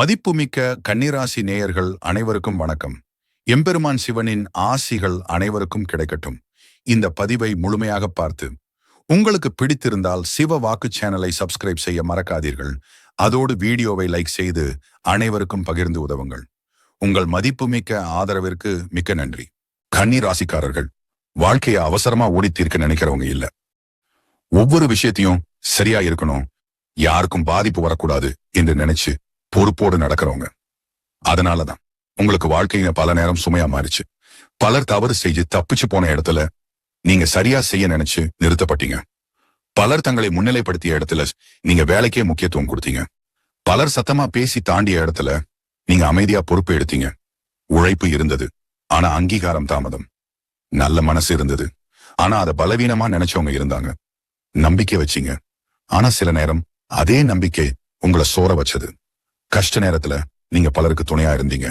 மதிப்புமிக்க கன்னிராசி நேயர்கள் அனைவருக்கும் வணக்கம். எம்பெருமான் சிவனின் ஆசிகள் அனைவருக்கும் கிடைக்கட்டும். இந்த பதிவை முழுமையாக பார்த்து உங்களுக்கு பிடித்திருந்தால் சிவ வாக்கு சேனலை சப்ஸ்கிரைப் செய்ய மறக்காதீர்கள். அதோடு வீடியோவை லைக் செய்து அனைவருக்கும் பகிர்ந்து உதவுங்கள். உங்கள் மதிப்புமிக்க ஆதரவிற்கு மிக்க நன்றி. கன்னி ராசிக்காரர்கள் வாழ்க்கையை அவசரமா ஓடி தீர்க்க நினைக்கிறவங்க இல்ல. ஒவ்வொரு விஷயத்தையும் சரியா இருக்கணும். யாருக்கும் பாதிப்பு வரக்கூடாது என்று நினைச்சு பொறுப்போடு நடக்கிறவங்க. அதனாலதான் உங்களுக்கு வாழ்க்கையில பல நேரம் சுமையா மாறிச்சு. பலர் தவறு செஞ்சு தப்பிச்சு போன இடத்துல நீங்க சரியா செய்ய நினைச்சு நிறுத்தப்பட்டீங்க. பலர் தங்களை முன்னிலைப்படுத்திய இடத்துல நீங்க வேலைக்கே முக்கியத்துவம் கொடுத்தீங்க. பலர் சத்தமா பேசி தாண்டிய இடத்துல நீங்க அமைதியா பொறுப்பு எடுத்தீங்க. உழைப்பு இருந்தது. ஆனா அங்கீகாரம் தாமதம். நல்ல மனசு இருந்தது. ஆனா அதை பலவீனமா நினைச்சவங்க இருந்தாங்க. நம்பிக்கை வச்சீங்க. ஆனா சில நேரம் அதே நம்பிக்கை உங்களை சோற வச்சது. கஷ்ட நேரத்துல நீங்க பலருக்கு துணையா இருந்தீங்க.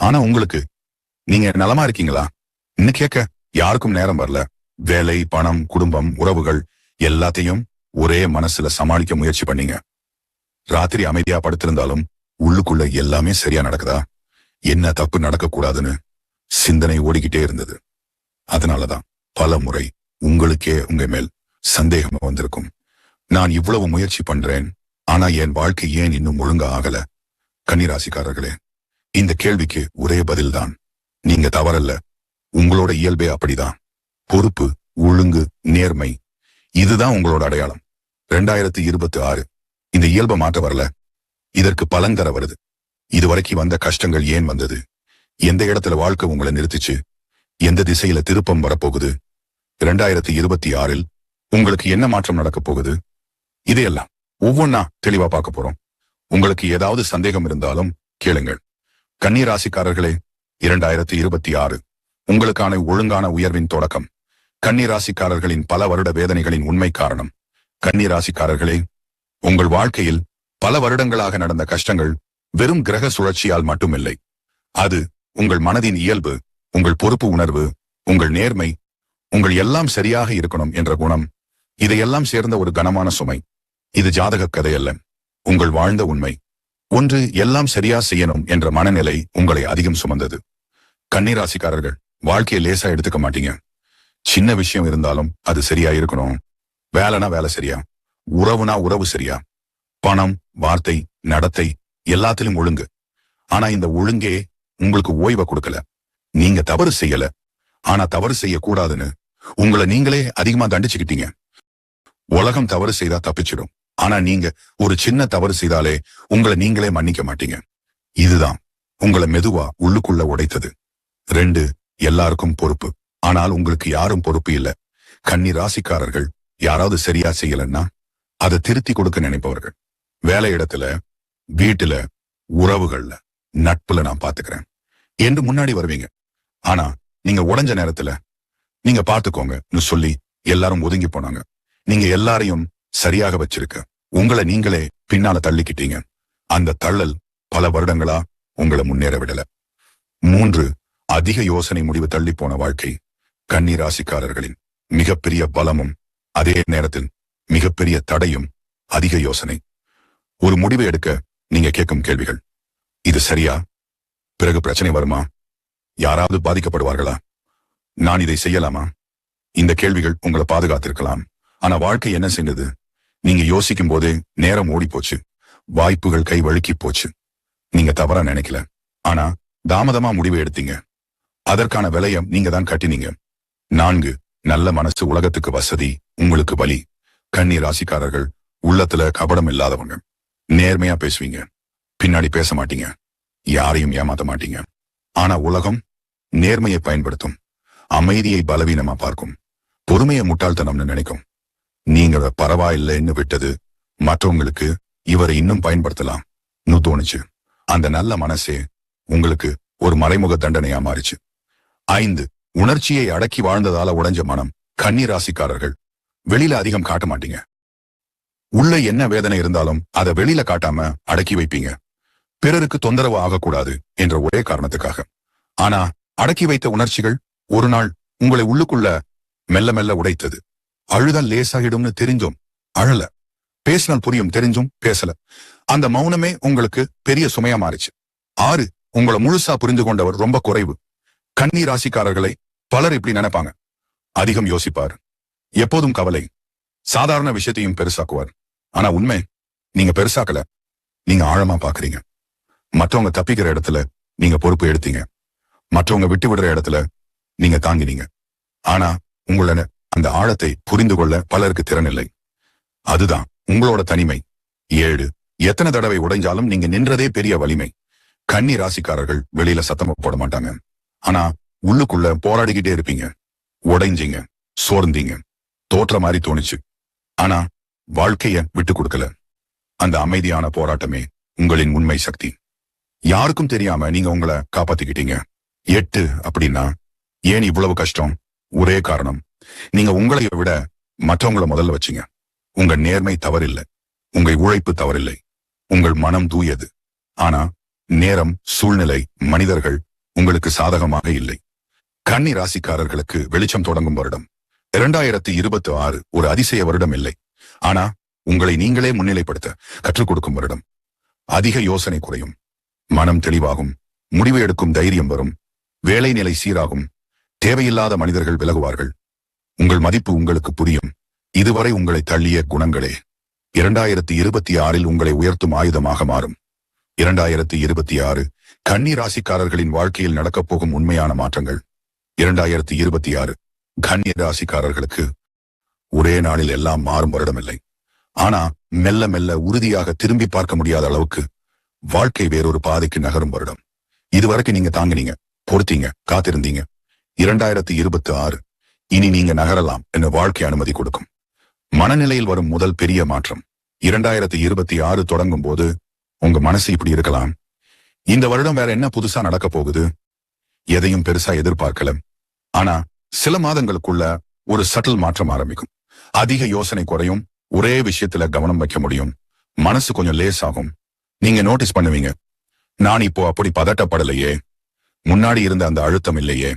ஆனா உங்களுக்கு நீங்க நலமா இருக்கீங்களா? இன்னும் கேட்க யாருக்கும் நேரம் வரல. வேலை பணம் குடும்பம் உறவுகள் எல்லாத்தையும் ஒரே மனசுல சமாளிக்க முயற்சி பண்ணீங்க. ராத்திரி அமைதியா படுத்திருந்தாலும் உள்ளுக்குள்ள எல்லாமே சரியா நடக்குதா? என்ன தப்பு நடக்க கூடாதுன்னு சிந்தனை ஓடிக்கிட்டே இருந்தது. அதனாலதான் பல முறை உங்களுக்கே உங்க மேல் சந்தேகம் வந்திருக்கும். நான் இவ்வளவு முயற்சி பண்றேன் ஆனா என் வாழ்க்கை ஏன் இன்னும் ஒழுங்கா ஆகல? கன்னிராசிக்காரர்களே இந்த கேள்விக்கு ஒரே பதில்தான். நீங்க தவறல்ல. உங்களோட இயல்பே அப்படிதான். பொறுப்பு ஒழுங்கு நேர்மை இதுதான் உங்களோட அடையாளம். ரெண்டாயிரத்தி இருபத்தி ஆறு. இந்த இயல்பை மாற்ற வரல. இதற்கு பலன் வருது. இதுவரைக்கும் வந்த கஷ்டங்கள் ஏன் வந்தது? எந்த இடத்துல வாழ்க்கை உங்களை நிறுத்திச்சு? எந்த திசையில திருப்பம் வரப்போகுது? இரண்டாயிரத்தி இருபத்தி ஆறில் உங்களுக்கு என்ன மாற்றம் நடக்க போகுது? இதையெல்லாம் ஒவ்வொன்னா தெளிவா பார்க்க போறோம். உங்களுக்கு ஏதாவது சந்தேகம் இருந்தாலும் கேளுங்கள். கன்னிராசிக்காரர்களே இரண்டாயிரத்தி இருபத்தி ஆறு. உங்களுக்கான ஒழுங்கான உயர்வின் தொடக்கம். கன்னிராசிக்காரர்களின் பல வருட வேதனைகளின் உண்மை காரணம். கன்னிராசிக்காரர்களே உங்கள் வாழ்க்கையில் பல வருடங்களாக நடந்த கஷ்டங்கள் வெறும் கிரக சுழற்சியால் மட்டுமில்லை. அது உங்கள் மனதின் இயல்பு உங்கள் பொறுப்பு உணர்வு உங்கள் நேர்மை உங்கள் எல்லாம் சரியாக இருக்கணும் என்ற குணம். இதையெல்லாம் சேர்ந்த ஒரு கனமான சுமை. இது ஜாதக கதையல்ல. உங்கள் வாழ்ந்த உண்மை. ஒன்று எல்லாம் சரியா செய்யணும் என்ற மனநிலை உங்களை அதிகம் சுமந்தது. கன்னிராசிக்காரர்கள் வாழ்க்கையை லேசா எடுத்துக்க மாட்டீங்க. சின்ன விஷயம் இருந்தாலும் அது சரியா இருக்கணும். வேலைனா வேலை சரியா. உறவுனா உறவு சரியா. பணம் வார்த்தை நடத்தை எல்லாத்திலும் ஒழுங்கு. ஆனா இந்த ஒழுங்கே உங்களுக்கு ஓய்வை கொடுக்கல. நீங்க தவறு செய்யல. ஆனா தவறு செய்யக்கூடாதுன்னு உங்களை நீங்களே அதிகமா தண்டிச்சுக்கிட்டீங்க. உலகம் தவறு செய்தா தப்பிச்சிடும். ஆனா நீங்க ஒரு சின்ன தவறு செய்தாலே உங்களை நீங்களே மன்னிக்க மாட்டீங்க. இதுதான் உங்களை மெதுவா உள்ளுக்குள்ள உடைத்தது. ரெண்டு எல்லாருக்கும் பொறுப்பு. ஆனால் உங்களுக்கு யாரும் பொறுப்பு இல்ல. கன்னி ராசிக்காரர்கள் யாராவது சரியா செய்யலன்னா அதை திருத்தி கொடுக்க நினைப்பவர்கள். வேலை இடத்துல வீட்டுல உறவுகள்ல நட்புல நான் பாத்துக்கிறேன். என்று முன்னாடி வருவீங்க. ஆனா நீங்க உடஞ்ச நேரத்துல நீங்க பாத்துக்கோங்க சொல்லி எல்லாரும் ஒதுங்கி போனாங்க. நீங்க எல்லாரையும் சரியாக வச்சிருக்க. உங்களை நீங்களே பின்னால தள்ளிக்கிட்டீங்க. அந்த தள்ளல் பல வருடங்களா உங்களை முன்னேற விடல. மூன்று அதிக யோசனை முடிவு தள்ளி போன வாழ்க்கை கன்னி ராசிக்காரர்களின் மிகப்பெரிய பலமும் அதே நேரத்தில் மிகப்பெரிய தடையும் அதிக யோசனை. ஒரு முடிவை எடுக்க நீங்க கேட்கும் கேள்விகள். இது சரியா? பிறகு பிரச்சனை வருமா? யாராவது பாதிக்கப்படுவார்களா? நான் இதை செய்யலாமா? இந்த கேள்விகள் உங்களை பாதுகாத்திருக்கலாம். ஆனா வாழ்க்கை என்ன செய்தது? நீங்க யோசிக்கும் போதே நேரம் ஓடி போச்சு வாய்ப்புகள் கை வழுக்கி போச்சு. நீங்க தவறா நினைக்கல. ஆனா தாமதமா முடிவு எடுத்தீங்க. அதற்கான விலையம் நீங்க தான் கட்டினீங்க. நான்கு நல்ல மனசு உலகத்துக்கு வசதி உங்களுக்கு வலி. கண்ணி ராசிக்காரர்கள் உள்ளத்துல கபடம் இல்லாதவங்க. நேர்மையா பேசுவீங்க. பின்னாடி பேச மாட்டீங்க. யாரையும் ஏமாத்த மாட்டீங்க. ஆனா உலகம் நேர்மையை பயன்படுத்தும். அமைதியை பலவீனமா பார்க்கும். பொறுமையை முட்டாள்தனம்னு நினைக்கும். நீங்க பரவாயில்லைன்னு விட்டது. மற்றவங்களுக்கு இவரை இன்னும் பயன்படுத்தலாம். தோணுச்சு. அந்த நல்ல மனசே உங்களுக்கு ஒரு மறைமுக தண்டனையா மாறிச்சு. ஐந்து உணர்ச்சியை அடக்கி வாழ்ந்ததால உடைஞ்ச மனம் கன்னி ராசிக்காரர்கள் வெளியில அதிகம் காட்ட மாட்டீங்க. உள்ள என்ன வேதனை இருந்தாலும் அதை வெளியில காட்டாம அடக்கி வைப்பீங்க. பிறருக்கு தொந்தரவு ஆகக்கூடாது என்ற ஒரே காரணத்துக்காக. ஆனா அடக்கி வைத்த உணர்ச்சிகள் ஒரு நாள் உங்களை உள்ளுக்குள்ள மெல்ல மெல்ல உடைத்தது. அழுதல் லேசாகிடும்னு தெரிஞ்சும் அழல. பேசினால் புரியும் தெரிஞ்சும் பேசல. அந்த மௌனமே உங்களுக்கு பெரிய சுமையா மாறிச்சு. ஆறு உங்களை முழுசா புரிந்து கொண்டவர் ரொம்ப குறைவு. கன்னி ராசிக்காரர்களை பலர் இப்படி நினைப்பாங்க. அதிகம் யோசிப்பார். எப்போதும் கவலை. சாதாரண விஷயத்தையும் பெருசாக்குவார். ஆனா உண்மை நீங்க பெருசாக்கல. நீங்க ஆழமா பாக்குறீங்க. மற்றவங்க தப்பிக்கிற இடத்துல நீங்க பொறுப்பு எடுத்தீங்க. மற்றவங்க விட்டு விடுற இடத்துல நீங்க தாங்கினீங்க. ஆனா உங்கள அந்த ஆழத்தை புரிந்து கொள்ள பலருக்கு திறன் இல்லை அதுதான் உங்களோட தனிமை. ஏழு எத்தனை தடவை உடைஞ்சாலும் நீங்க நின்றதே பெரிய வலிமை. கன்னி ராசிக்காரர்கள் வெளியில சத்தமா போட மாட்டாங்க. ஆனா உள்ளுக்குள்ள போராடிக்கிட்டே இருப்பீங்க. உடைஞ்சீங்க சோர்ந்தீங்க தோற்ற மாதிரி தோணுச்சு. ஆனா வாழ்க்கைய விட்டு கொடுக்கல. அந்த அமைதியான போராட்டமே உங்களின் உண்மை சக்தி. யாருக்கும் தெரியாம நீங்க உங்களை காப்பாத்திக்கிட்டீங்க. எட்டு அப்படின்னா ஏன் இவ்வளவு கஷ்டம்? ஒரே காரணம். நீங்க உங்களை விட மற்றவங்கள முதல்ல வச்சீங்க. உங்க நேர்மை தவறில்லை. உங்க உழைப்பு தவறில்லை. உங்கள் மனம் தூயது. ஆனா நேரம் சூழ்நிலை மனிதர்கள் உங்களுக்கு சாதகமாக இல்லை. கன்னி ராசிக்காரர்களுக்கு வெளிச்சம் தொடங்கும் வருடம். இரண்டாயிரத்தி இருபத்தி ஆறு ஒரு அதிசய வருடம் இல்லை. ஆனா உங்களை நீங்களே முன்னிலைப்படுத்த கற்றுக் கொடுக்கும் வருடம். அதிக யோசனை குறையும். மனம் தெளிவாகும். முடிவு எடுக்கும் தைரியம் வரும். வேலை நிலை சீராகும். தேவையில்லாத மனிதர்கள் விலகுவார்கள். உங்கள் மதிப்பு உங்களுக்கு புரியும். இதுவரை உங்களை தள்ளிய குணங்களே. இரண்டாயிரத்தி இருபத்தி ஆறில் உங்களை உயர்த்தும் ஆயுதமாக மாறும். இரண்டாயிரத்தி இருபத்தி ஆறு கன்னி ராசிக்காரர்களின் வாழ்க்கையில் நடக்கப் போகும் உண்மையான மாற்றங்கள். இரண்டாயிரத்தி இருபத்தி ஆறு கன்னி ராசிக்காரர்களுக்கு ஒரே நாளில் எல்லாம் மாறும் வருடமில்லை. ஆனா மெல்ல மெல்ல உறுதியாக திரும்பி பார்க்க முடியாத அளவுக்கு வாழ்க்கை வேறொரு பாதைக்கு நகரும் வருடம். இதுவரைக்கும் நீங்க தாங்கினீங்க பொறுத்தீங்க காத்திருந்தீங்க. இரண்டாயிரத்தி இருபத்தி ஆறு இனி நீங்க நகரலாம் என்ற வாழ்க்கை அனுமதி கொடுக்கும். மனநிலையில் வரும் முதல் பெரிய மாற்றம். இரண்டாயிரத்தி இருபத்தி ஆறு தொடங்கும் போது உங்க மனசு இப்படி இருக்கலாம். இந்த வருடம் வேற என்ன புதுசா நடக்க போகுது? எதையும் பெருசா எதிர்பார்க்கல. ஆனா சில மாதங்களுக்குள்ள ஒரு சட்டில் மாற்றம் ஆரம்பிக்கும். அதிக யோசனை குறையும். ஒரே விஷயத்துல கவனம் வைக்க முடியும். மனசு கொஞ்சம் லேஸ் ஆகும். நீங்க நோட்டீஸ் பண்ணுவீங்க. நான் இப்போ அப்படி பதட்டப்படலையே. முன்னாடி இருந்த அந்த அழுத்தம் இல்லையே.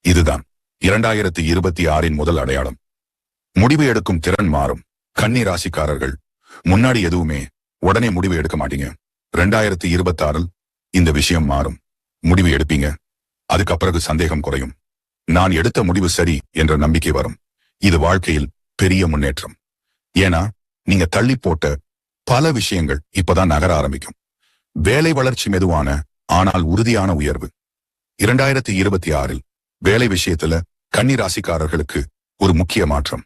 இதுதான். இரண்டாயிரத்தி இருபத்தி ஆறின் முதல் அடையாளம். முடிவு எடுக்கும் திறன் மாறும். கன்னி ராசிக்காரர்கள் முன்னாடி எதுவுமே உடனே முடிவு எடுக்க மாட்டீங்க. ரெண்டாயிரத்தி இருபத்தாறில் இந்த விஷயம் மாறும். முடிவு எடுப்பீங்க. அதுக்கு பிறகு சந்தேகம் குறையும். நான் எடுத்த முடிவு சரி என்ற நம்பிக்கை வரும். இது வாழ்க்கையில் பெரிய முன்னேற்றம். ஏன்னா நீங்க தள்ளி போட்ட பல விஷயங்கள் இப்பதான் நகர ஆரம்பிக்கும். வேலை வளர்ச்சி மெதுவான ஆனால் உறுதியான உயர்வு. இரண்டாயிரத்தி இருபத்தி ஆறில் வேலை விஷயத்துல கன்னி ராசிக்காரர்களுக்கு ஒரு முக்கிய மாற்றம்.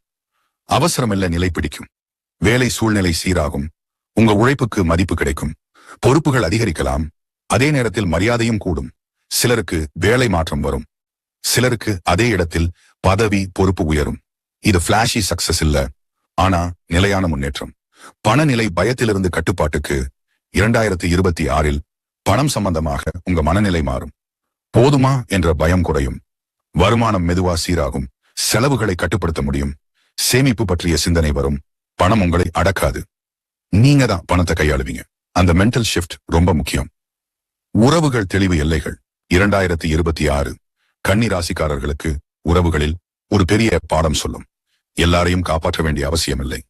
அவசரமில்ல நிலை பிடிக்கும். வேலை சூழ்நிலை சீராகும். உங்க உழைப்புக்கு மதிப்பு கிடைக்கும். பொறுப்புகள் அதிகரிக்கலாம். அதே நேரத்தில் மரியாதையும் கூடும். சிலருக்கு வேலை மாற்றம் வரும். சிலருக்கு அதே இடத்தில் பதவி பொறுப்பு உயரும். இது பிளாஷி சக்சஸ் இல்ல. ஆனா நிலையான முன்னேற்றம். பணநிலை பயத்திலிருந்து கட்டுப்பாட்டுக்கு இரண்டாயிரத்தி இருபத்தி ஆறில் பணம் சம்பந்தமாக உங்க மனநிலை மாறும். போதுமா என்ற பயம் குறையும். வருமானம் மெதுவா சீராகும். செலவுகளை கட்டுப்படுத்த முடியும். சேமிப்பு பற்றிய சிந்தனை வரும். பணம் உங்களை அடக்காது. நீங்க தான் பணத்தை கையாளுவீங்க. அந்த மென்டல் ஷிஃப்ட் ரொம்ப முக்கியம். உறவுகள் தெளிவு எல்லைகள். இரண்டாயிரத்தி இருபத்தி ஆறு. கன்னி ராசிக்காரர்களுக்கு உறவுகளில் ஒரு பெரிய பாடம் சொல்லும். எல்லாரையும் காப்பாற்ற வேண்டிய அவசியமில்லை.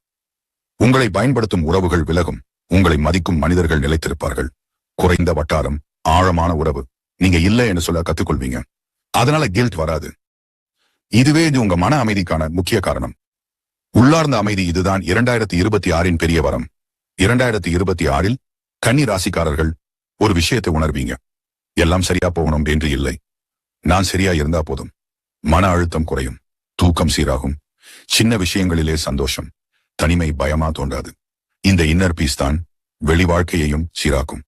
உங்களை பயன்படுத்தும் உறவுகள் விலகும். உங்களை மதிக்கும் மனிதர்கள் நிலைத்திருப்பார்கள். குறைந்த வட்டாரம் ஆழமான உறவு. நீங்க இல்லை என்று சொல்ல கத்துக்கொள்வீங்க. அதனால கில்ட் வராது. இதுவே இது உங்க மன அமைதிக்கான முக்கிய காரணம். உள்ளார்ந்த அமைதி இதுதான் இரண்டாயிரத்தி இருபத்தி ஆறின் பெரிய வரம். இரண்டாயிரத்தி இருபத்தி ஆறில் கன்னி ராசிக்காரர்கள் ஒரு விஷயத்தை உணர்வீங்க. எல்லாம் சரியா போகணும் என்று இல்லை. நான் சரியா இருந்தா போதும். மன அழுத்தம் குறையும். தூக்கம் சீராகும். சின்ன விஷயங்களிலே சந்தோஷம். தனிமை பயமா தோன்றாது. இந்த இன்னர் பீஸ் தான் வெளி வாழ்க்கையையும் சீராக்கும்.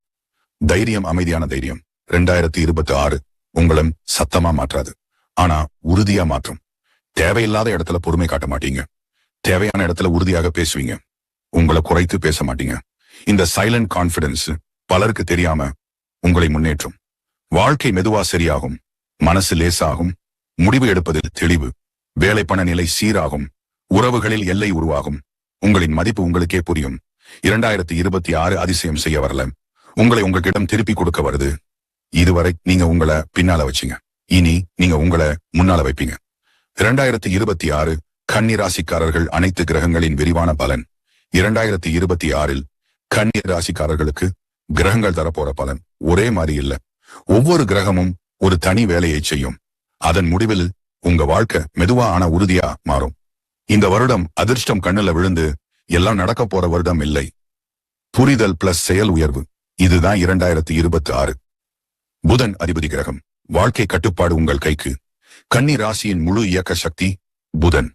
தைரியம் அமைதியான தைரியம். ரெண்டாயிரத்தி இருபத்தி ஆறு உங்களும் சத்தமா மாற்றாது. ஆனா உறுதியா மாற்றும். தேவையில்லாத இடத்துல பொறுமை காட்ட மாட்டீங்க. தேவையான இடத்துல உறுதியாக பேசுவீங்க. உங்களை குறைத்து பேச மாட்டீங்க. இந்த சைலண்ட் கான்பிடன்ஸ் பலருக்கு தெரியாம உங்களை முன்னேற்றும். வாழ்க்கை மெதுவா சரியாகும். மனசு லேசாகும். முடிவு எடுப்பதில் தெளிவு. வேலை பண நிலை சீராகும். உறவுகளில் எல்லை உருவாகும். உங்களின் மதிப்பு உங்களுக்கே புரியும். இரண்டாயிரத்தி இருபத்தி ஆறு அதிசயம் செய்ய வரல. உங்களை உங்ககிடம் திருப்பி கொடுக்க வருது. இதுவரை நீங்க உங்களை பின்னால வச்சீங்க. இனி நீங்க உங்களை முன்னால வைப்பீங்க. இரண்டாயிரத்தி இருபத்தி ஆறு கன்னி ராசிக்காரர்கள் அனைத்து கிரகங்களின் விரிவான பலன். இரண்டாயிரத்தி இருபத்தி ஆறில் கன்னி ராசிக்காரர்களுக்கு கிரகங்கள் தரப்போற பலன் ஒரே மாதிரி இல்ல. ஒவ்வொரு கிரகமும் ஒரு தனி வேலையை செய்யும். அதன் முடிவில் உங்க வாழ்க்கை மெதுவா ஆன உறுதியா மாறும். இந்த வருடம் அதிர்ஷ்டம் கண்ணுல விழுந்து எல்லாம் நடக்க போற வருடம் இல்லை. புரிதல் பிளஸ் செயல் உயர்வு. இதுதான் இரண்டாயிரத்தி இருபத்தி ஆறு. புதன் அதிபதி கிரகம் வாழ்க்கை கட்டுப்பாடு உங்கள் கைக்கு. கன்னி ராசியின் முழு இயக்க சக்தி புதன்.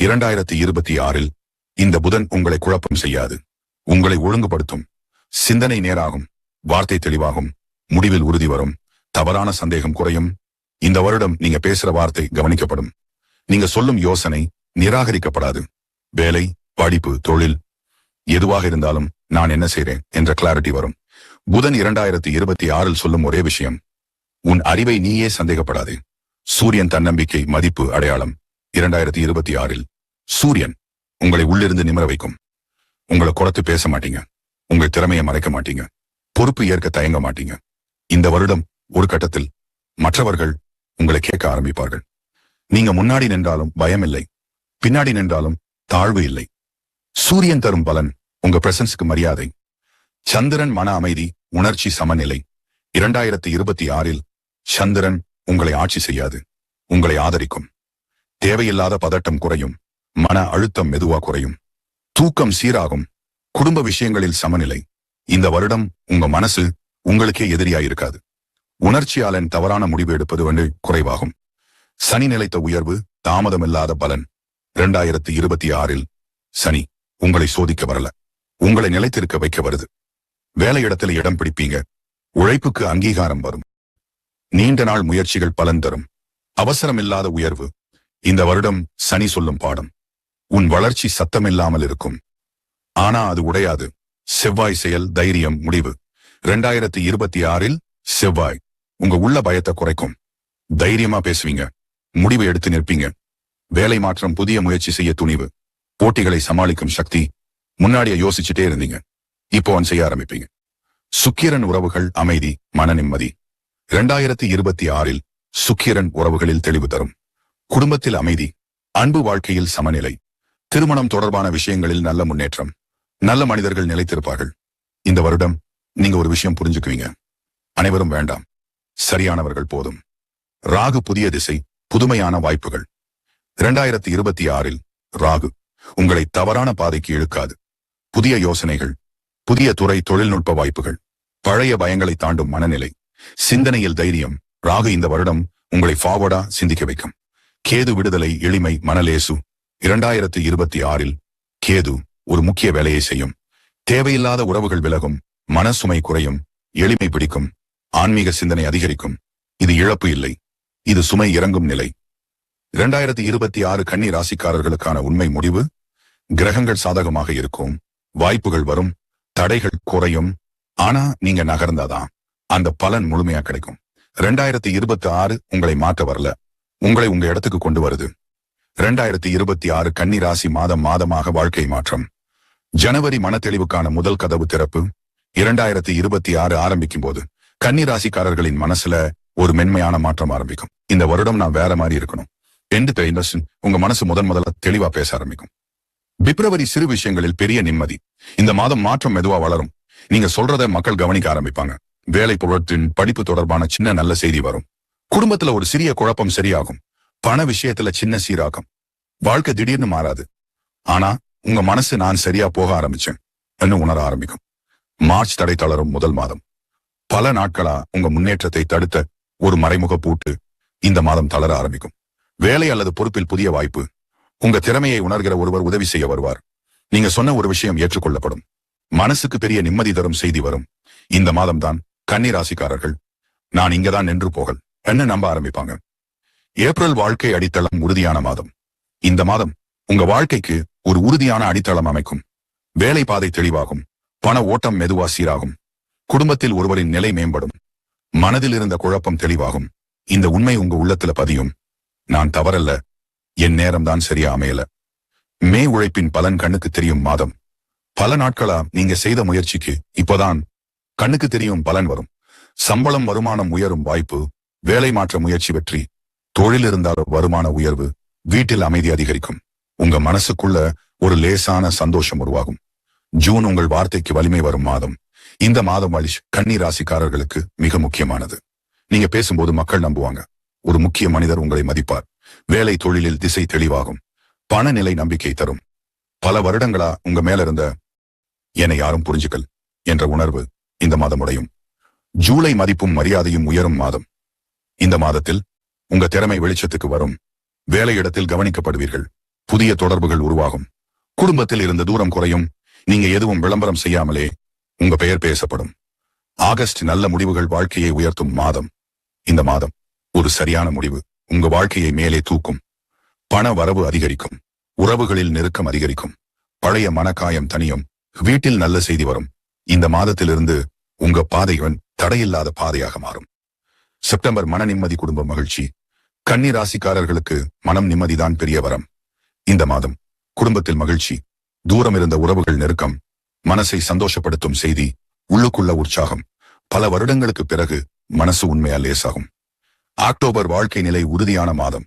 இரண்டாயிரத்தி இருபத்தி ஆறில் இந்த புதன் உங்களை குழப்பம் செய்யாது. உங்களை ஒழுங்குபடுத்தும். சிந்தனை நேராகும். வார்த்தை தெளிவாகும். முடிவில் உறுதி வரும். தவறான சந்தேகம் குறையும். இந்த வருடம் நீங்க பேசுற வார்த்தை கவனிக்கப்படும். நீங்க சொல்லும் யோசனை நிராகரிக்கப்படாது. வேலை படிப்பு தொழில் எதுவாக இருந்தாலும் நான் என்ன செய்றேன் என்ற கிளாரிட்டி வரும். புதன் இரண்டாயிரத்தி இருபத்தி ஆறில் சொல்லும் ஒரே விஷயம் உன் அறிவை நீயே சந்தேகப்படாது. சூரியன் தன்னம்பிக்கை மதிப்பு அடையாளம். இரண்டாயிரத்தி இருபத்தி ஆறில் சூரியன் உங்களை உள்ளிருந்து நிமிர வைக்கும். உங்களை குறைத்து பேச மாட்டீங்க. உங்கள் திறமையை மறைக்க மாட்டீங்க. பொறுப்பு ஏற்க தயங்க மாட்டீங்க. இந்த வருடம் ஒரு கட்டத்தில் மற்றவர்கள் உங்களை கேட்க ஆரம்பிப்பார்கள். நீங்க முன்னாடி நின்றாலும் பயம் இல்லை. பின்னாடி நின்றாலும் தாழ்வு இல்லை. சூரியன் தரும் பலன் உங்க பிரசன்ஸுக்கு மரியாதை. சந்திரன் மன அமைதி உணர்ச்சி சமநிலை. இரண்டாயிரத்தி இருபத்தி ஆறில் சந்திரன் உங்களை ஆட்சி செய்யாது உங்களை ஆதரிக்கும். தேவையில்லாத பதட்டம் குறையும் மன அழுத்தம் மெதுவா குறையும். தூக்கம் சீராகும் குடும்ப விஷயங்களில் சமநிலை. இந்த வருடம் உங்க மனசு உங்களுக்கே எதிரியாயிருக்காது உணர்ச்சியாளன் தவறான முடிவு எடுப்பது வந்து குறைவாகும். சனி நிலைத்த உயர்வு தாமதமில்லாத பலன். இரண்டாயிரத்தி இருபத்தி ஆறில் சனி உங்களை சோதிக்க வரல. உங்களை நிலைத்திருக்க வைக்க வருது. வேலையிடத்தில் இடம் பிடிப்பீங்க. உழைப்புக்கு அங்கீகாரம் வரும். நீண்ட நாள் முயற்சிகள் பலன் தரும். அவசரமில்லாத உயர்வு. இந்த வருடம் சனி சொல்லும் பாடம். உன் வளர்ச்சி சத்தமில்லாமல் இருக்கும். ஆனா அது உடையாது. செவ்வாய் செயல் தைரியம் முடிவு. இரண்டாயிரத்தி இருபத்தி ஆறில் செவ்வாய். உங்க உள்ள பயத்தை குறைக்கும். தைரியமா பேசுவீங்க. முடிவு எடுத்து நிற்பீங்க. வேலை மாற்றம் புதிய முயற்சி செய்ய துணிவு. போட்டிகளை சமாளிக்கும் சக்தி. முன்னாடியே யோசிச்சுட்டே இருந்தீங்க. இப்போ ஒன் செய்ய ஆரம்பிப்பீங்க. சுக்கிரன் உறவுகள் அமைதி மன நிம்மதி. இரண்டாயிரத்தி இருபத்தி ஆறில் சுக்கிரன் உறவுகளில் தெளிவு தரும். குடும்பத்தில் அமைதி அன்பு வாழ்க்கையில் சமநிலை. திருமணம் தொடர்பான விஷயங்களில் நல்ல முன்னேற்றம். நல்ல மனிதர்கள் நிலைத்திருப்பார்கள். இந்த வருடம் நீங்க ஒரு விஷயம் புரிஞ்சுக்குவீங்க. அனைவரும் வேண்டாம். சரியானவர்கள் போதும். ராகு புதிய திசை புதுமையான வாய்ப்புகள். இரண்டாயிரத்தி இருபத்தி ஆறில் ராகு உங்களை தவறான பாதைக்கு இழுக்காது. புதிய யோசனைகள் புதிய துறை தொழில்நுட்ப வாய்ப்புகள். பழைய பயங்களை தாண்டும் மனநிலை. சிந்தனையில் தைரியம். ராகு இந்த வருடம் உங்களை ஃபார்வர்டா சிந்திக்க வைக்கும். கேது விடுதலை எளிமை மனலேசு. இரண்டாயிரத்தி இருபத்தி ஆறில் கேது ஒரு முக்கிய வேலையை செய்யும். தேவையில்லாத உறவுகள் விலகும். மனசுமை குறையும். எளிமை பிடிக்கும். ஆன்மீக சிந்தனை அதிகரிக்கும். இது இழப்பு இல்லை. இது சுமை இறங்கும் நிலை. இரண்டாயிரத்தி இருபத்தி ஆறு கன்னி ராசிக்காரர்களுக்கான உண்மை முடிவு. கிரகங்கள் சாதகமாக இருக்கும். வாய்ப்புகள் வரும். தடைகள் குறையும். ஆனா நீங்க நகர்ந்தாதான் அந்த பலன் முழுமையா கிடைக்கும். ரெண்டாயிரத்தி இருபத்தி ஆறு உங்களை மாற்ற வரல. உங்களை உங்க இடத்துக்கு கொண்டு வருது. ரெண்டாயிரத்தி இருபத்தி ஆறு கன்னி ராசி மாதம் மாதமாக வாழ்க்கை மாற்றம். ஜனவரி மனத்தெளிவுக்கான முதல் கதவு திறப்பு இரண்டாயிரத்தி இருபத்தி ஆறு ஆரம்பிக்கும் போது கன்னி ராசிக்காரர்களின் மனசுல ஒரு மென்மையான மாற்றம் ஆரம்பிக்கும். இந்த வருடம் நான் வேற மாதிரி இருக்கணும். எந்த இண்டஸ்ட்ரி உங்க மனசு முதன் முதல்ல தெளிவா பேச ஆரம்பிக்கும். பிப்ரவரி சிறு விஷயங்களில் பெரிய நிம்மதி. இந்த மாதம் மாற்றம் மெதுவா வளரும். நீங்க சொல்றத மக்கள் கவனிக்க ஆரம்பிப்பாங்க. வேலை புகழ்த்தின் படிப்பு தொடர்பான சின்ன நல்ல செய்தி வரும். குடும்பத்துல ஒரு சிறிய குழப்பம் சரியாகும். பண விஷயத்துல சின்ன சீராகும் வாழ்க்கை திடீர்னு மாறாது. ஆனா உங்க மனசு நான் சரியா போக ஆரம்பிச்சேன். உணர ஆரம்பிக்கும். மார்ச் தடை தளரும் முதல் மாதம். பல நாட்களா உங்க முன்னேற்றத்தை தடுத்த ஒரு மறைமுக பூட்டு இந்த மாதம் தளர ஆரம்பிக்கும். வேலை அல்லது பொறுப்பில் புதிய வாய்ப்பு. உங்க திறமையை உணர்கிற ஒருவர் உதவி செய்ய வருவார். நீங்க சொன்ன ஒரு விஷயம் ஏற்றுக்கொள்ளப்படும். மனசுக்கு பெரிய நிம்மதி தரும் செய்தி வரும். இந்த மாதம் தான் கன்னி ராசிக்காரர்கள் நான் இங்கதான் நின்று போகல். என்ன நம்ப ஆரம்பிப்பாங்க? ஏப்ரல் வாழ்க்கை அடித்தளம் உறுதியான மாதம். இந்த மாதம் உங்க வாழ்க்கைக்கு ஒரு உறுதியான அடித்தளம் அமைக்கும். வேலை பாதை தெளிவாகும். பண ஓட்டம் மெதுவா சீராகும். குடும்பத்தில் ஒருவரின் நிலை மேம்படும். மனதில் இருந்த குழப்பம் தெளிவாகும். இந்த உண்மை உங்க உள்ளத்துல பதியும். நான் தவறல்ல. என் நேரம்தான் சரியா அமையல. மே உழைப்பின் பலன் கண்ணுக்கு தெரியும் மாதம். பல நாட்களா நீங்க செய்த முயற்சிக்கு இப்போதான் கண்ணுக்கு தெரியும் பலன் வரும். சம்பளம் வருமானம் உயரும் வாய்ப்பு வேலை மாற்ற முயற்சி வெற்றி தொழில் இருந்தால் வருமான உயர்வு வீட்டில் அமைதி அதிகரிக்கும். உங்க மனசுக்குள்ள ஒரு லேசான சந்தோஷம் உருவாகும். ஜூன் உங்கள் வார்த்தைக்கு வலிமை வரும் மாதம். இந்த மாதம் வழி கன்னி ராசிக்காரர்களுக்கு மிக முக்கியமானது. நீங்க பேசும்போது மக்கள் நம்புவாங்க. ஒரு முக்கிய மனிதர் உங்களை மதிப்பார். வேலை தொழிலில் திசை தெளிவாகும். பணநிலை நம்பிக்கை தரும். பல வருடங்களா உங்க மேல இருந்த என்னை யாரும் புரிஞ்சுக்கல் என்ற உணர்வு இந்த மாதம் உடையும். ஜூலை மதிப்பும் மரியாதையும் உயரும் மாதம். இந்த மாதத்தில் உங்க திறமை வெளிச்சத்துக்கு வரும். வேலையிடத்தில் கவனிக்கப்படுவீர்கள். புதிய தொடர்புகள் உருவாகும். குடும்பத்தில் இருந்த தூரம் குறையும். நீங்க எதுவும் விளம்பரம் செய்யாமலே உங்க பெயர் பேசப்படும். ஆகஸ்ட் நல்ல முடிவுகள் வாழ்க்கையை உயர்த்தும் மாதம். இந்த மாதம் ஒரு சரியான முடிவு. உங்க வாழ்க்கையை மேலே தூக்கும். பண வரவு அதிகரிக்கும். உறவுகளில் நெருக்கம் அதிகரிக்கும். பழைய மனக்காயம் தனியும் வீட்டில் நல்ல செய்தி வரும். இந்த மாதத்திலிருந்து உங்க பாதைவன் தடையில்லாத பாதையாக மாறும். செப்டம்பர் மன நிம்மதி குடும்ப மகிழ்ச்சி. கன்னி ராசிக்காரர்களுக்கு மனம் நிம்மதிதான் பெரிய வரம். இந்த மாதம் குடும்பத்தில் மகிழ்ச்சி. தூரம் இருந்த உறவுகள் நெருக்கம். மனசை சந்தோஷப்படுத்தும் செய்தி. உள்ளுக்குள்ள உற்சாகம். பல வருடங்களுக்கு பிறகு மனசு உண்மையா லேசாகும். அக்டோபர் வாழ்க்கை நிலை உறுதியான மாதம்.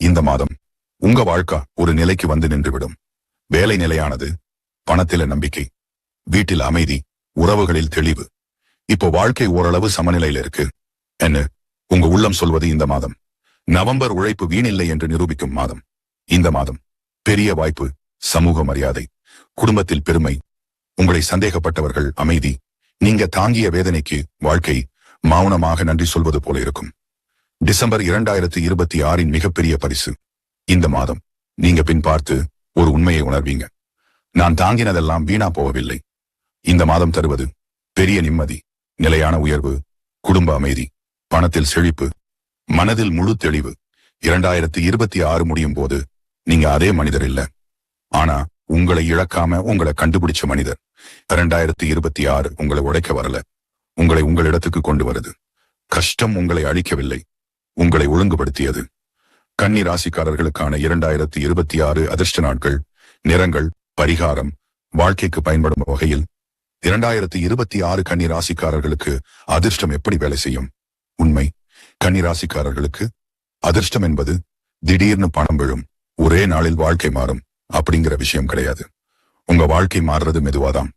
இந்த மாதம் உங்க வாழ்க்கை ஒரு நிலைக்கு வந்து நின்றுவிடும். வேலை நிலையானது பணத்தில நம்பிக்கை வீட்டில் அமைதி உறவுகளில் தெளிவு. இப்போ வாழ்க்கை ஓரளவு சமநிலையில இருக்கு. என்ன? உங்க உள்ளம் சொல்வது இந்த மாதம். நவம்பர் உழைப்பு வீணில்லை என்று நிரூபிக்கும் மாதம். இந்த மாதம் பெரிய வாய்ப்பு சமூக மரியாதை குடும்பத்தில் பெருமை உங்களை சந்தேகப்பட்டவர்கள் அமைதி. நீங்க தாங்கிய வேதனைக்கு வாழ்க்கை மௌனமாக நன்றி சொல்வது போல இருக்கும். டிசம்பர் இரண்டாயிரத்து இருபத்தி ஆறின் மிகப்பெரிய பரிசு. இந்த மாதம் நீங்க பின் பார்த்து ஒரு உண்மையை உணர்வீங்க. நான் தாங்கினதெல்லாம் வீணா போகவில்லை. இந்த மாதம் தருவது பெரிய நிம்மதி நிலையான உயர்வு குடும்ப அமைதி பணத்தில் செழிப்பு மனதில் முழு தெளிவு. இரண்டாயிரத்து இருபத்தி ஆறு முடியும் போது நீங்க அதே மனிதர் இல்ல. ஆனா உங்களை இழக்காம உங்களை கண்டுபிடிச்ச மனிதர். இரண்டாயிரத்தி இருபத்தி ஆறு உங்களை உடைக்க வரல. உங்களை உங்களிடத்துக்கு கொண்டு வருது. கஷ்டம் உங்களை அழிக்கவில்லை. உங்களை ஒழுங்குபடுத்தியது. கன்னி ராசிக்காரர்களுக்கான இரண்டாயிரத்தி இருபத்தி ஆறு அதிர்ஷ்ட நாட்கள் நிறங்கள் பரிகாரம் வாழ்க்கைக்கு பயன்படும் வகையில் இரண்டாயிரத்தி இருபத்தி ஆறு கன்னி ராசிக்காரர்களுக்கு அதிர்ஷ்டம் எப்படி வேலை செய்யும்? உண்மை கன்னி ராசிக்காரர்களுக்கு அதிர்ஷ்டம் என்பது திடீர்னு பணம் விழும் ஒரே நாளில் வாழ்க்கை மாறும் அப்படிங்கிற விஷயம் கிடையாது. உங்க வாழ்க்கை மாறுறது மெதுவாதான்.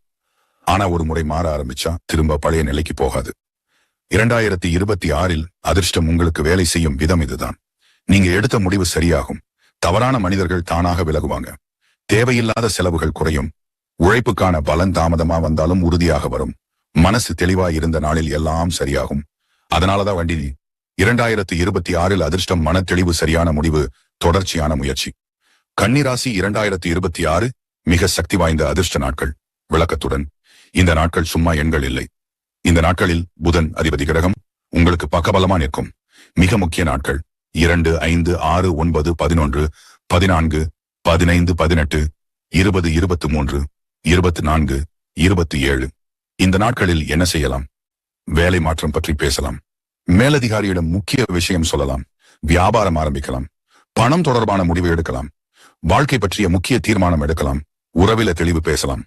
ஆனா ஒரு முறை மாற ஆரம்பிச்சா திரும்ப பழைய நிலைக்கு போகாது. இரண்டாயிரத்தி இருபத்தி ஆறில் அதிர்ஷ்டம் உங்களுக்கு வேலை செய்யும் விதம் இதுதான். நீங்க எடுத்த முடிவு சரியாகும். தவறான மனிதர்கள் தானாக விலகுவாங்க. தேவையில்லாத செலவுகள் குறையும். உழைப்புக்கான பலன் தாமதமா வந்தாலும் உறுதியாக வரும். மனசு தெளிவா இருந்த நாளில் எல்லாம் சரியாகும். அதனாலதான் வண்டி இரண்டாயிரத்தி இருபத்தி ஆறில் அதிர்ஷ்டம் மன தெளிவு சரியான முடிவு தொடர்ச்சியான முயற்சி. கன்னிராசி இரண்டாயிரத்தி இருபத்தி ஆறு மிக சக்தி வாய்ந்த அதிர்ஷ்ட நாட்கள். விளக்கத்துடன் இந்த நாட்கள் சும்மா எண்கள் இல்லை. இந்த நாட்களில் புதன் அதிபதி கிரகம் உங்களுக்கு பக்கபலமா நிற்கும். மிக முக்கிய நாட்கள். இரண்டு ஐந்து ஆறு ஒன்பது பதினொன்று பதினான்கு பதினைந்து பதினெட்டு இருபது இருபத்து மூன்று இருபத்தி நான்கு இருபத்தி ஏழு. இந்த நாட்களில் என்ன செய்யலாம்? வேலை மாற்றம் பற்றி பேசலாம். மேலதிகாரியிடம் முக்கிய விஷயம் சொல்லலாம். வியாபாரம் ஆரம்பிக்கலாம். பணம் தொடர்பான முடிவு எடுக்கலாம். வாழ்க்கை பற்றிய முக்கிய தீர்மானம் எடுக்கலாம். உறவில தெளிவு பேசலாம்.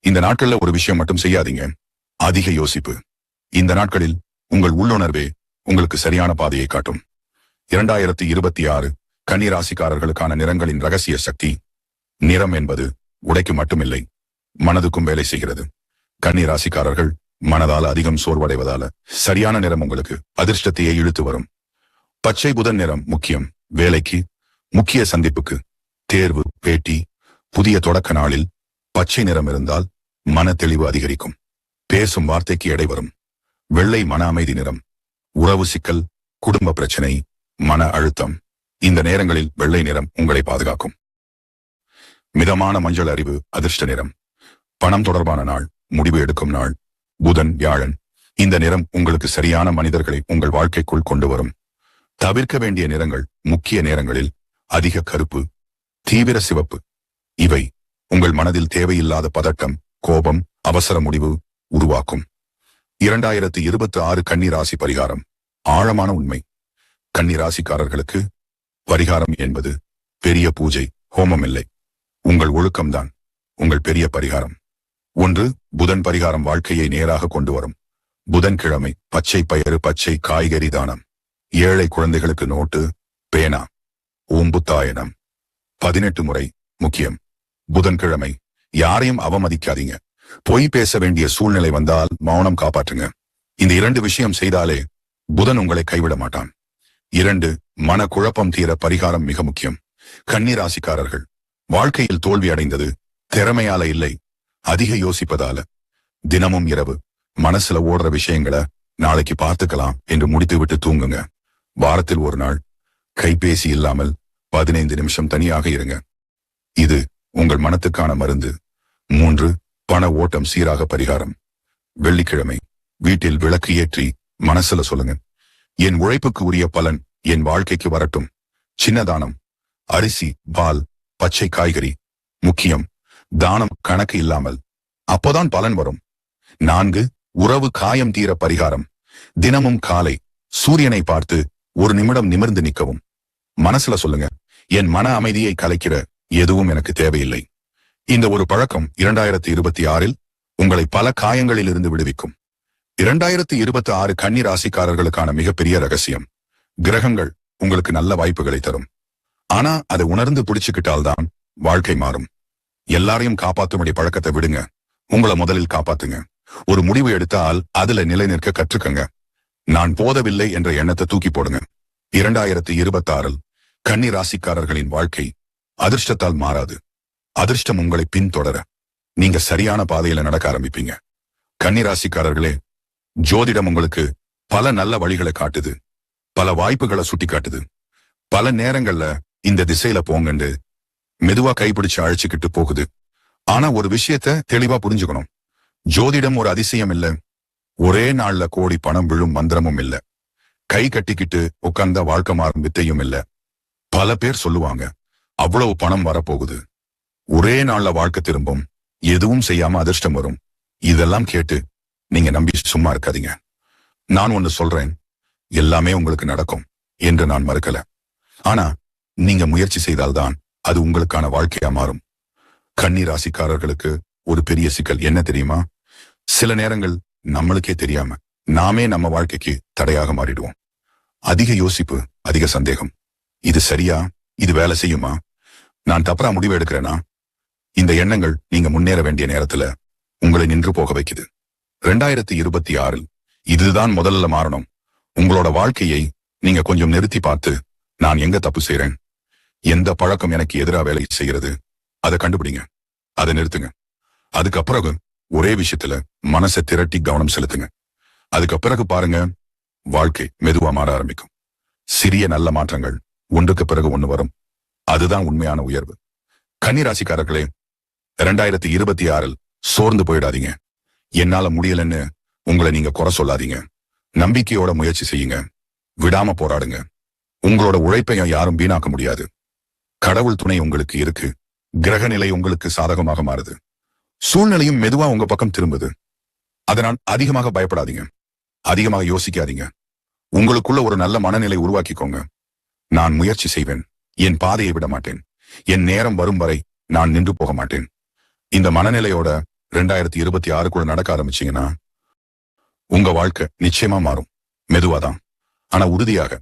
இந்த நாட்கள்ல ஒரு விஷயம் மட்டும் செய்யாதீங்க. அதிக யோசிப்பு. இந்த நாட்களில் உங்கள் உள்ளுணர்வே உங்களுக்கு சரியான பாதையை காட்டும். இரண்டாயிரத்தி இருபத்தி ஆறு கன்னிராசிக்காரர்களுக்கான நிறங்களின் ரகசிய சக்தி நிறம் என்பது உடைக்கு மட்டுமில்லை மனதுக்கும் வேலை செய்கிறது. கன்னிராசிக்காரர்கள் மனதால் அதிகம் சோர்வடைவதால சரியான நிறம் உங்களுக்கு அதிர்ஷ்டத்தையே இழுத்து வரும். பச்சை புதன் நிறம் முக்கியம் வேலைக்கு முக்கிய சந்திப்புக்கு தேர்வு பேட்டி புதிய தொடக்க நாளில் பச்சை நிறம் இருந்தால் மன தெளிவு அதிகரிக்கும். பேசும் வார்த்தைக்கு எடை வரும். வெள்ளை மன அமைதி நிறம். உறவு சிக்கல் குடும்ப பிரச்சனை மன அழுத்தம். இந்த நேரங்களில் வெள்ளை நிறம் உங்களை பாதுகாக்கும். மிதமான மஞ்சள் அறிவு அதிர்ஷ்ட நிறம். பணம் தொடர்பான நாள் முடிவு எடுக்கும் நாள். புதன் வியாழன். இந்த நிறம் உங்களுக்கு சரியான மனிதர்களை உங்கள் வாழ்க்கைக்குள் கொண்டு வரும் தவிர்க்க வேண்டிய நிறங்கள் முக்கிய நேரங்களில் அதிக கருப்பு தீவிர சிவப்பு. இவை உங்கள் மனதில் தேவையில்லாத பதட்டம் கோபம் அவசர முடிவு உருவாக்கும். இரண்டாயிரத்தி இருபத்தி ஆறு கன்னிராசி பரிகாரம். ஆழமான உண்மை. கன்னிராசிக்காரர்களுக்கு பரிகாரம் என்பது பெரிய பூஜை ஹோமம் இல்லை உங்கள் ஒழுக்கம்தான் உங்கள் பெரிய பரிகாரம். ஒன்று புதன் பரிகாரம் வாழ்க்கையை நேராக கொண்டு வரும். புதன்கிழமை பச்சை பயிறு பச்சை காய்கறி தானம். ஏழை குழந்தைகளுக்கு நோட்டு பேனா. ஓம்புத்தாயனம். பதினெட்டு முறை முக்கியம். புதன்கிழமை யாரையும் அவமதிக்காதீங்க. பொய் பேச வேண்டிய சூழ்நிலை வந்தால் மௌனம் காப்பாற்றுங்க. இந்த இரண்டு விஷயம் செய்தாலே புதன் உங்களை கைவிட மாட்டான். இரண்டு மன குழப்பம் தீர பரிகாரம் மிக முக்கியம். கன்னிராசிக்காரர்கள் வாழ்க்கையில் தோல்வி அடைந்தது திறமையால இல்லை அதிக யோசிப்பதால. தினமும் இரவு மனசுல ஓடுற விஷயங்களை நாளைக்கு பார்த்துக்கலாம் என்று முடித்துவிட்டு தூங்குங்க. வாரத்தில் ஒரு நாள் கைபேசி இல்லாமல் பதினைந்து நிமிஷம் தனியாக இருங்க. இது உங்கள் மனத்துக்கான மருந்து. மூன்று பண ஓட்டம் சீராக பரிகாரம். வெள்ளிக்கிழமை வீட்டில் விளக்கு ஏற்றி மனசுல சொல்லுங்க. என் உழைப்புக்கு உரிய பலன் என் வாழ்க்கைக்கு வரட்டும். சின்னதானம் அரிசி பால் பச்சை காய்கறி முக்கியம் தானம் கணக்கு இல்லாமல். அப்போதான் பலன் வரும். நான்கு உறவு காயம் தீர பரிகாரம். தினமும் காலை சூரியனை பார்த்து ஒரு நிமிடம் நிமிர்ந்து நிற்கவும். மனசுல சொல்லுங்க என் மன அமைதியை கலைக்கிற எதுவும் எனக்கு தேவையில்லை. இந்த ஒரு பழக்கம் இரண்டாயிரத்தி இருபத்தி ஆறில் உங்களை பல காயங்களில் இருந்து விடுவிக்கும். இரண்டாயிரத்தி இருபத்தி ஆறு கன்னி ராசிக்காரர்களுக்கான மிகப்பெரிய ரகசியம் கிரகங்கள் உங்களுக்கு நல்ல வாய்ப்புகளை தரும். ஆனா அதை உணர்ந்து பிடிச்சுக்கிட்டால்தான் வாழ்க்கை மாறும். எல்லாரையும் காப்பாத்தும்படி பழக்கத்தை விடுங்க. உங்களை முதலில் காப்பாத்துங்க. ஒரு முடிவு எடுத்தால் அதுல நிலை நிற்க கற்றுக்கங்க. நான் போதவில்லை என்ற எண்ணத்தை தூக்கி போடுங்க. இரண்டாயிரத்தி இருபத்தி ஆறில் கன்னி ராசிக்காரர்களின் வாழ்க்கை அதிர்ஷ்டத்தால் மாறாது. அதிர்ஷ்டம் உங்களை பின்தொடர நீங்க சரியான பாதையில நடக்க ஆரம்பிப்பீங்க. கன்னி ராசிக்காரர்களே ஜோதிடம் உங்களுக்கு பல நல்ல வழிகளை காட்டுது. பல வாய்ப்புகளை சுட்டி காட்டுது பல நேரங்கள்ல இந்த திசையில போங்கண்டு மெதுவா கைப்பிடிச்சு அழைச்சுக்கிட்டு போகுது. ஆனா ஒரு விஷயத்த தெளிவா புரிஞ்சுக்கணும். ஜோதிடம் ஒரு அதிசயம் இல்ல. ஒரே நாள்ல கோடி பணம் விழும் மந்திரமும் இல்ல. கை கட்டிக்கிட்டு உட்கார்ந்த வாழ்க்கை மாறும் வித்தையும் இல்ல. பல பேர் சொல்லுவாங்க அவ்வளவு பணம் வரப்போகுது. ஒரே நாள்ல வாழ்க்கை திரும்பும். எதுவும் செய்யாம அதிர்ஷ்டம் வரும். இதெல்லாம் கேட்டு நீங்க நம்பி சும்மா இருக்காதீங்க. நான் ஒன்னு சொல்றேன். எல்லாமே உங்களுக்கு நடக்கும் என்று நான் மறுக்கல. ஆனா நீங்க முயற்சி செய்தால்தான் அது உங்களுக்கான வாழ்க்கையா மாறும். கன்னி ராசிக்காரர்களுக்கு ஒரு பெரிய சிக்கல் என்ன தெரியுமா? சில நேரங்கள் நம்மளுக்கே தெரியாம நாமே நம்ம வாழ்க்கைக்கு தடையாக மாறிடுவோம். அதிக யோசிப்பு அதிக சந்தேகம். இது சரியா? இது வேலை செய்யுமா? நான் தப்பரா முடிவு எடுக்கிறேனா? இந்த எண்ணங்கள் நீங்க முன்னேற வேண்டிய நேரத்துல உங்களை நின்று போக வைக்குது. ரெண்டாயிரத்தி இருபத்தி ஆறில் இதுதான் முதல்ல மாறணும். உங்களோட வாழ்க்கையை நீங்க கொஞ்சம் நிறுத்தி பார்த்து நான் எங்க தப்பு செய்றேன்? எந்த பழக்கம் எனக்கு எதிரா வேலை செய்கிறது? அதை கண்டுபிடிங்க. அதை நிறுத்துங்க. அதுக்கு பிறகு ஒரே விஷயத்துல மனசை திரட்டி கவனம் செலுத்துங்க. அதுக்கு பிறகு பாருங்க வாழ்க்கை மெதுவா மாற ஆரம்பிக்கும். சிறிய நல்ல மாற்றங்கள் ஒன்றுக்கு பிறகு ஒன்று வரும். அதுதான் உண்மையான உயர்வு. கன்னிராசிக்காரர்களே இரண்டாயிரத்தி இருபத்தி ஆறில் சோர்ந்து போயிடாதீங்க. என்னால முடியலன்னு உங்களை நீங்க குறை சொல்லாதீங்க. நம்பிக்கையோட முயற்சி செய்யுங்க. விடாம போராடுங்க. உங்களோட உழைப்பையும் யாரும் வீணாக்க முடியாது. கடவுள் துணை உங்களுக்கு இருக்கு. கிரக நிலை உங்களுக்கு சாதகமாக மாறுது. சூழ்நிலையும் மெதுவா உங்க பக்கம் திரும்புது. அதனால் அதிகமாக பயப்படாதீங்க. அதிகமாக யோசிக்காதீங்க. உங்களுக்குள்ள ஒரு நல்ல மனநிலை உருவாக்கிக்கோங்க. நான் முயற்சி செய்வேன். என் பாதையை விட மாட்டேன். என் நேரம் வரும் வரை நான் நின்று போக மாட்டேன். இந்த மனநிலையோட ரெண்டாயிரத்தி இருபத்தி ஆறுக்குள்ள நடக்க ஆரம்பிச்சீங்கன்னா உங்க வாழ்க்கை நிச்சயமா மாறும். மெதுவாதான். ஆனா உறுதியாக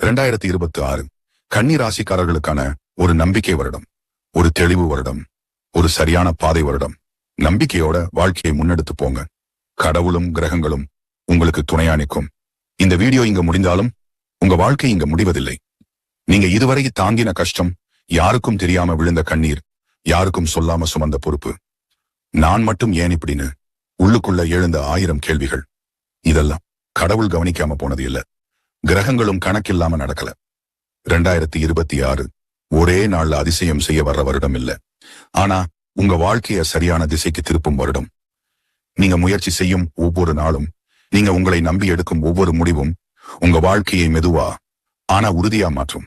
ரெண்டாயிரத்தி இருபத்தி ஆறு கன்னி ராசிக்காரர்களுக்கான ஒரு நம்பிக்கை வருடம் ஒரு தெளிவு வருடம் ஒரு சரியான பாதை வருடம். நம்பிக்கையோட வாழ்க்கையை முன்னெடுத்து போங்க. கடவுளும் கிரகங்களும் உங்களுக்கு துணையா நிற்கும். இந்த வீடியோ இங்க முடிந்தாலும் உங்க வாழ்க்கை இங்க முடிவதில்லை. நீங்க இதுவரை தாங்கின கஷ்டம் யாருக்கும் தெரியாம விழுந்த கண்ணீர் யாருக்கும் சொல்லாம சுமந்த பொறுப்பு. நான் மட்டும் ஏன் இப்படின்னு உள்ளுக்குள்ள எழுந்த ஆயிரம் கேள்விகள். இதெல்லாம் கடவுள் கவனிக்காம போனது இல்ல. கிரகங்களும் கணக்கில்லாம நடக்கல. ரெண்டாயிரத்தி இருபத்தி ஆறு ஒரே நாள்ல அதிசயம் செய்ய வர்ற வருடம் இல்ல. ஆனா உங்க வாழ்க்கைய சரியான திசைக்கு திருப்பும் வருடம். நீங்க முயற்சி செய்யும் ஒவ்வொரு நாளும் நீங்க உங்களை நம்பி எடுக்கும் ஒவ்வொரு முடிவும் உங்க வாழ்க்கையை மெதுவா ஆனா உறுதியா மாற்றும்.